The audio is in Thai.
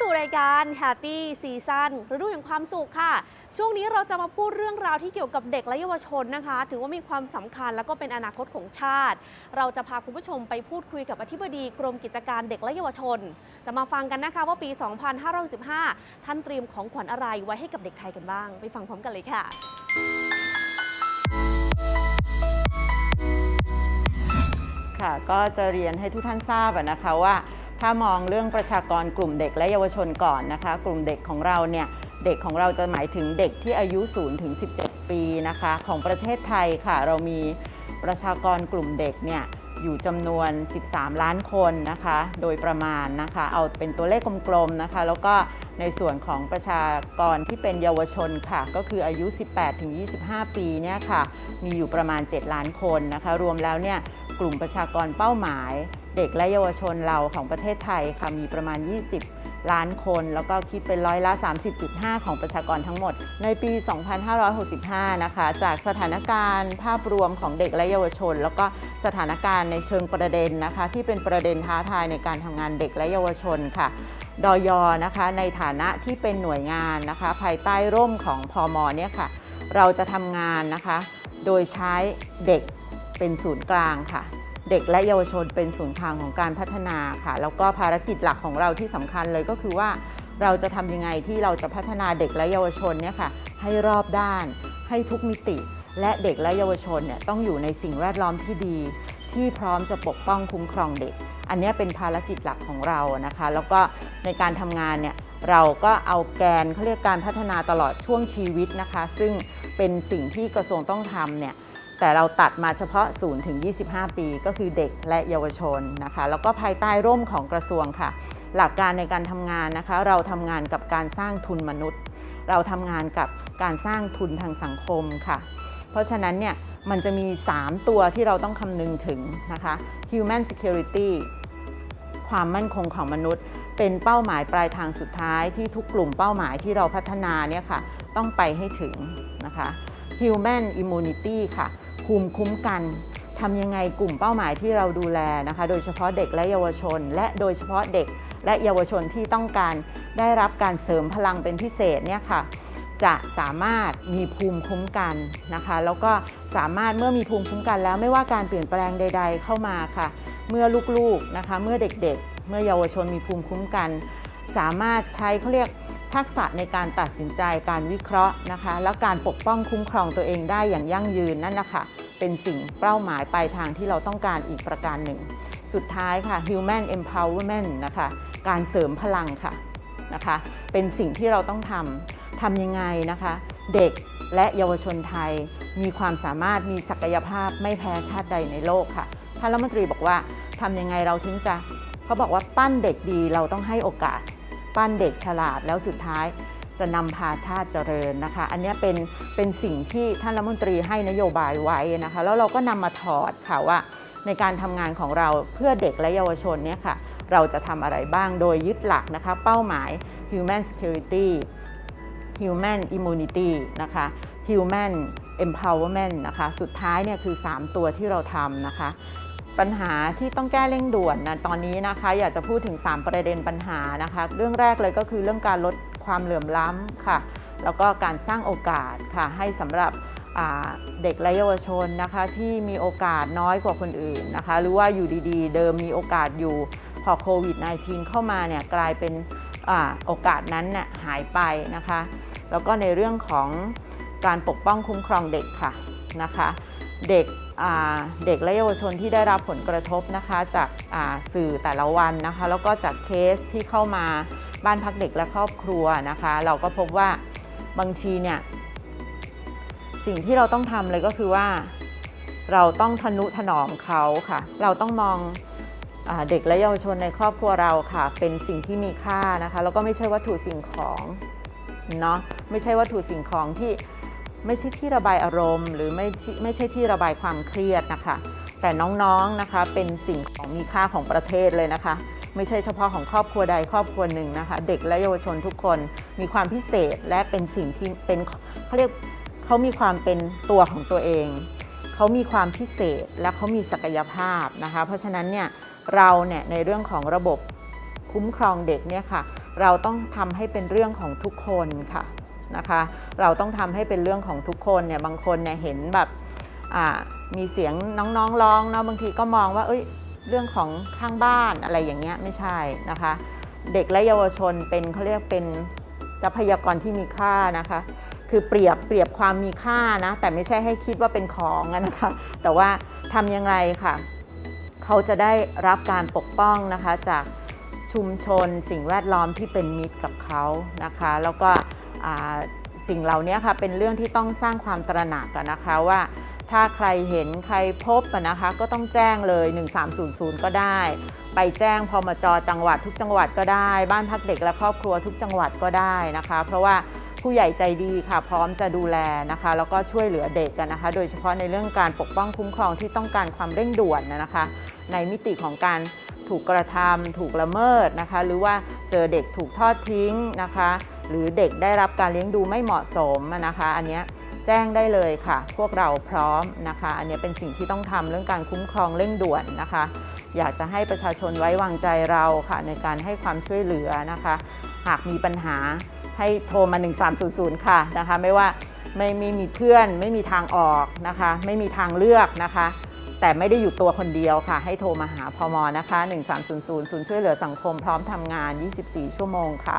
สู่รายการ Happy Season ฤดูแห่งความสุขค่ะ ช่วงนี้เราจะมาพูดเรื่องราวที่เกี่ยวกับเด็กและเยาวชนนะคะ ถือว่ามีความสำคัญและก็เป็นอนาคตของชาติ เราจะพาคุณผู้ชมไปพูดคุยกับอธิบดีกรมกิจการเด็กและเยาวชน จะมาฟังกันนะคะว่าปี 2515ท่านเตรียมของขวัญอะไรไว้ให้กับเด็กไทยกันบ้าง ไปฟังพร้อมกันเลยค่ะค่ะก็จะเรียนให้ทุกท่านทราบนะคะว่า ถ้ามองเรื่องประชากรกลุ่มเด็กและเยาวชนก่อนนะคะ กลุ่มเด็กของเราเนี่ยเด็กของเราจะหมายถึงเด็กที่อายุ0ถึง17 ปีนะคะ ของประเทศไทยค่ะ เรามีประชากรกลุ่มเด็กเนี่ยอยู่จำนวน 13 ล้านคนนะคะ โดยประมาณนะคะ เอาเป็นตัวเลขกลมๆนะคะ แล้วก็ในส่วนของประชากรที่เป็นเยาวชนค่ะ ก็คืออายุ 18ถึง25 ปีเนี่ยค่ะ มีอยู่ประมาณ 7 ล้านคนนะคะ รวมแล้วเนี่ย กลุ่มประชากรเป้าหมาย เด็กและเยาวชนเราของประเทศไทยค่ะมีประมาณ 20 ล้านคน แล้วก็คิดเป็นร้อยละ 30.5 ของประชากรทั้งหมด ในปี 2565 นะคะ จากสถานการณ์ภาพรวมของเด็กและเยาวชน แล้วก็สถานการณ์ในเชิงประเด็นนะคะ ที่เป็นประเด็นท้าทายในการทำงานเด็กและเยาวชนค่ะดอยอนะคะในฐานะที่เป็นหน่วยงานนะคะ ภายใต้ร่มของพอมเนี่ยค่ะ เราจะทำงานนะคะ โดยใช้เด็ก เป็นศูนย์กลางค่ะ เด็กและเยาวชนเป็นศูนย์กลางของการพัฒนาค่ะ แล้วก็ภารกิจหลักของเราที่สำคัญเลยก็คือว่าเราจะทำยังไงที่เราจะพัฒนาเด็กและเยาวชนเนี่ยค่ะให้รอบด้าน ให้ทุกมิติ และเด็กและเยาวชนเนี่ยต้องอยู่ในสิ่งแวดล้อมที่ดี ที่พร้อมจะปกป้องคุ้มครองเด็ก อันนี้เป็นภารกิจหลักของเรานะคะ แล้วก็ในการทำงานเนี่ยเราก็เอาแกนเขาเรียกการพัฒนาตลอดช่วงชีวิตนะคะ ซึ่งเป็นสิ่งที่กระทรวงต้องทำเนี่ย แต่เราตัดมาเฉพาะ 0 ถึง 25 ปี ก็คือเด็กและเยาวชนนะคะ แล้วก็ภายใต้ร่มของกระทรวงค่ะ หลักการในการทำงานนะคะ เราทำงานกับการสร้างทุนมนุษย์ เราทำงานกับการสร้างทุนทางสังคมค่ะ เพราะฉะนั้นเนี่ยมันจะมี 3 ตัวที่เราต้องคำนึงถึงนะคะ human security ความมั่นคงของมนุษย์ เป็นเป้าหมายปลายทางสุดท้ายที่ทุกกลุ่มเป้าหมายที่เราพัฒนาเนี่ยค่ะ ต้องไปให้ถึงนะคะ human immunity ค่ะ ภูมิคุ้มกันทำยังไงกลุ่มเป้าหมายที่เราดูแลนะคะ โดยเฉพาะเด็กและเยาวชน และโดยเฉพาะเด็กและเยาวชนที่ต้องการได้รับการเสริมพลังเป็นพิเศษเนี่ยค่ะจะสามารถมีภูมิคุ้มกันนะคะ แล้วก็สามารถเมื่อมีภูมิคุ้มกันแล้วไม่ว่าการเปลี่ยนแปลงใด ๆ เข้ามาค่ะ เมื่อลูกๆนะคะ เมื่อเด็กๆ เมื่อเยาวชนมีภูมิคุ้มกัน สามารถใช้เขาเรียก ทักษะในการตัดสินใจการวิเคราะห์นะคะ แล้วการปกป้องคุ้มครองตัวเองได้อย่างยั่งยืนนั่นนะคะเป็นสิ่งเป้าหมายปลายทางที่เราต้องการอีกประการหนึ่ง สุดท้ายค่ะ human empowerment นะคะการเสริมพลังค่ะนะคะเป็นสิ่งที่เราต้องทำทำยังไงนะคะ เด็กและเยาวชนไทยมีความสามารถมีศักยภาพไม่แพ้ชาติใดในโลกค่ะท่านรัฐมนตรีบอกว่าทำยังไงเราถึงจะเขาบอกว่าปั้นเด็กดีเราต้องให้โอกาส ปั้นเด็กฉลาดแล้วสุดท้ายจะนำพาชาติเจริญนะคะ อันนี้เป็นเป็นสิ่งที่ท่านรัฐมนตรีให้นโยบายไว้นะคะ แล้วเราก็นำมาถอดค่ะว่า ในการทำงานของเราเพื่อเด็กและเยาวชนเนี่ยค่ะ เราจะทำอะไรบ้างโดยยึดหลักนะคะ เป้าหมาย human security human immunity นะคะ human empowerment นะคะ สุดท้ายเนี่ยคือ 3 ตัวที่เราทำนะคะ ปัญหาที่ต้องแก้เร่งด่วนนะตอนนี้นะคะ อยากจะพูดถึง 3 ประเด็นปัญหานะคะ เรื่องแรกเลยก็คือเรื่องการลดความเหลื่อมล้ำค่ะ แล้วก็การสร้างโอกาสค่ะให้สำหรับเด็กและเยาวชนนะคะ ที่มีโอกาสน้อยกว่าคนอื่นนะคะ หรือว่าอยู่ดีๆ เดิมมีโอกาสอยู่พอโควิด -19 เข้ามาเนี่ยกลายเป็นอโอกาสนั้นเนี่ยหายไปนะคะ แล้วก็ในเรื่องของการปกป้องคุ้มครองเด็กค่ะนะคะ เด็ก เด็กและเยาวชนที่ได้รับผลกระทบนะคะจากาสื่อแต่ละวันนะคะ แล้วก็จากเคสที่เข้ามาบ้านพักเด็กและครอบครัวนะคะ เราก็พบว่าบางทีเนี่ยสิ่งที่เราต้องทำเลยก็คือว่าเราต้องทนุถนอมเขาค่ะ เราต้องมองอเด็กและเยาวชนในครอบครัวเราค่ะ เป็นสิ่งที่มีค่านะคะ แล้วก็ไม่ใช่วัตถุสิ่งของเนาะไม่ใช่วัตถุสิ่งของที่ ไม่ใช่ที่ระบายอารมณ์ หรือไม่ไม่ใช่ที่ระบายความเครียดนะคะ แต่น้องๆนะคะเป็นสิ่งของมีค่าของประเทศเลยนะคะ ไม่ใช่เฉพาะของครอบครัวใดครอบครัวหนึ่งนะคะ เด็กและเยาวชนทุกคนมีความพิเศษและเป็นสิ่งที่เป็นเขาเรียกเขามีความเป็นตัวของตัวเองเขามีความพิเศษและเขามีศักยภาพนะคะ เพราะฉะนั้นเนี่ยเราเนี่ยในเรื่องของระบบคุ้มครองเด็กเนี่ยค่ะ เราต้องทำให้เป็นเรื่องของทุกคนค่ะ นะคะ เราต้องทำให้เป็นเรื่องของทุกคนเนี่ยบางคนเนี่ยเห็นแบบมีเสียงน้องๆร้องเนาะบางทีก็มองว่าเอ้ยเรื่องของข้างบ้านอะไรอย่างเงี้ยไม่ใช่นะคะ เด็กและเยาวชนเป็นเขาเรียกเป็นทรัพยากรที่มีค่านะคะ คือเปรียบเปรียบความมีค่านะ แต่ไม่ใช่ให้คิดว่าเป็นของนะคะ แต่ว่าทำยังไงค่ะ เขาจะได้รับการปกป้องนะคะจากชุมชนสิ่งแวดล้อมที่เป็นมิตรกับเขานะคะ แล้วก็ สิ่งเหล่านี้ค่ะเป็นเรื่องที่ต้องสร้างความตระหนักอะนะคะว่า ถ้าใครเห็นใครพบนะคะก็ต้องแจ้งเลย 1300 ก็ได้ ไปแจ้งพมจจังหวัดทุกจังหวัดก็ได้ บ้านพักเด็กและครอบครัวทุกจังหวัดก็ได้นะคะ เพราะว่าผู้ใหญ่ใจดีค่ะ พร้อมจะดูแลนะคะ แล้วก็ช่วยเหลือเด็กกันนะคะ โดยเฉพาะในเรื่องการปกป้องคุ้มครองที่ต้องการความเร่งด่วนนะคะ ในมิติของการถูกกระทำถูกละเมิดนะคะ หรือว่าเจอเด็กถูกทอดทิ้งนะคะ หรือเด็กได้รับการเลี้ยงดูไม่เหมาะสมนะคะ อันนี้แจ้งได้เลยค่ะ พวกเราพร้อมนะคะ อันนี้เป็นสิ่งที่ต้องทำเรื่องการคุ้มครองเร่งด่วนนะคะ อยากจะให้ประชาชนไว้วางใจเราค่ะ ในการให้ความช่วยเหลือนะคะ หากมีปัญหาให้โทรมา 1300 ค่ะนะคะไม่ว่าไม่ไม่มีเพื่อน ไม่มีทางออกนะคะ ไม่มีทางเลือกนะคะ แต่ไม่ได้อยู่ตัวคนเดียวค่ะ ให้โทรมาหาพมนะคะ 1300 ศูนย์ช่วยเหลือสังคมพร้อมทำงาน 24 ชั่วโมงค่ะ